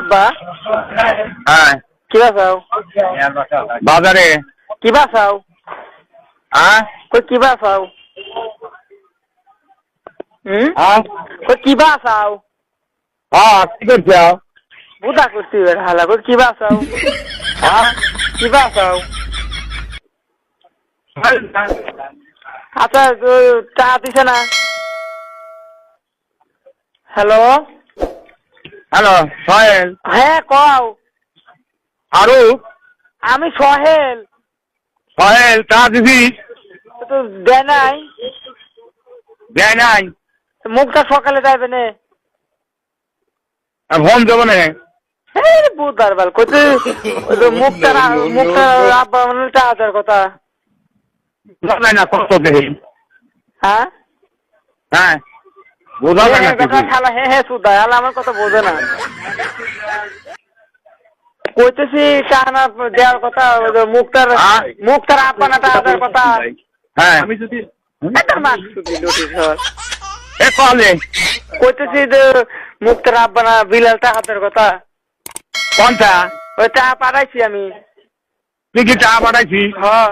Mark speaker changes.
Speaker 1: আব্বা?
Speaker 2: হ্যাঁ।
Speaker 1: কি বাসাও
Speaker 2: বাজারে।
Speaker 1: কি বাসাও
Speaker 2: হ্যাঁ?
Speaker 1: কই কি বাসাও হুম?
Speaker 2: হ্যাঁ?
Speaker 1: কই কি বাসাও
Speaker 2: হ্যাঁ কি করছ
Speaker 1: বুদা করছি হালা কই কি বাসাও
Speaker 2: হ্যাঁ?
Speaker 1: কি বাসাও আচ্ছা চা দিছে না? হ্যালো?
Speaker 2: হ্যালো সোহেল।
Speaker 1: হ্যাঁ কও।
Speaker 2: আরু
Speaker 1: আমি সোহেল।
Speaker 2: সোহেল তা দিদি?
Speaker 1: তো দেয় নাই।
Speaker 2: দেয় নাই?
Speaker 1: মুখটা সকালে যাবে না।
Speaker 2: ফোন দেবো না?
Speaker 1: বুধার বাল কত মুখটা মুখটা আব্বা মানে চাহার কথা।
Speaker 2: বোঝা না কত দেখি
Speaker 1: হ্যাঁ?
Speaker 2: হ্যাঁ। বোঝা যায় না
Speaker 1: হ্যাঁ, কথা
Speaker 2: কিছু।
Speaker 1: খালা হ্যাঁ হ্যাঁ সুদা হালা আমার কথা বোঝে না। কইতেছি কাহানা দেওয়ার কথা ওই যে মুখটার
Speaker 2: হ্যাঁ?
Speaker 1: মুখটার আব্বা না কথা।
Speaker 2: হ্যাঁ। কলে।
Speaker 1: কইতেছি যে বিলাল কথা।
Speaker 2: কোনটা?
Speaker 1: ওই টাকা পাঠাইছি আমি।
Speaker 2: তুই কি চা পাঠাইছি
Speaker 1: হ্যাঁ।